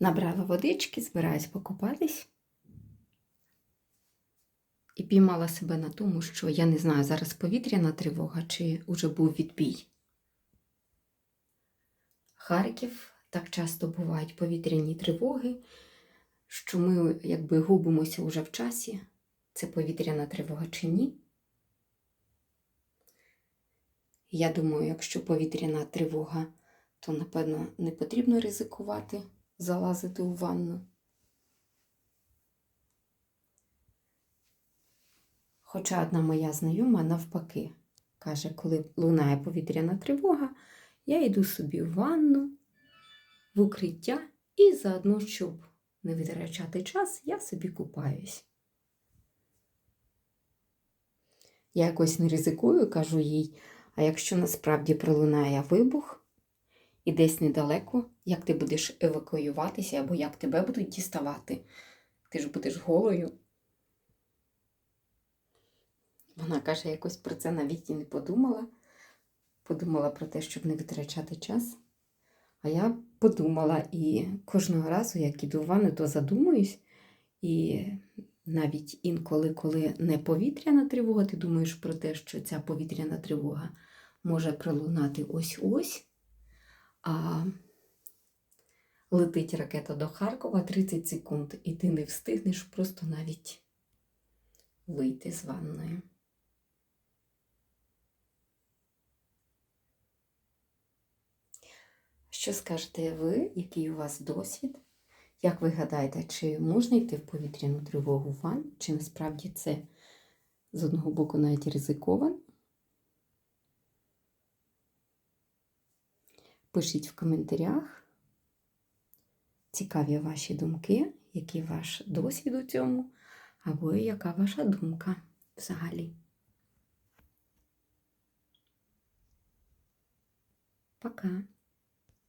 Набрала водички, збираюсь покупатись. І піймала себе на тому, що я не знаю, зараз повітряна тривога чи уже був відбій. Харків так часто бувають повітряні тривоги, що ми якби губимося уже в часі, це повітряна тривога чи ні. Я думаю, якщо повітряна тривога, то напевно не потрібно ризикувати залазити у ванну. Хоча одна моя знайома навпаки каже, коли лунає повітряна тривога, я йду собі в ванну, в укриття і заодно, щоб не витрачати час, я собі купаюсь. Я якось не ризикую, кажу їй, а якщо насправді пролунає вибух і десь недалеко, як ти будеш евакуюватися або як тебе будуть діставати, ти ж будеш голою. Вона каже, якось про це навіть і не подумала. Подумала про те, щоб не витрачати час. А я подумала і кожного разу, як іду в ванну, то задумуюсь. І навіть інколи, коли не повітряна тривога, ти думаєш про те, що ця повітряна тривога може пролунати ось-ось, а летить ракета до Харкова 30 секунд, і ти не встигнеш просто навіть вийти з ванною. Що скажете ви, який у вас досвід? Як ви гадаєте, чи можна йти в повітряну тривогу в ванну, чи насправді це з одного боку навіть ризиковано? Пишіть в коментарях. Цікаві ваші думки, який ваш досвід у цьому, або яка ваша думка взагалі. Пока.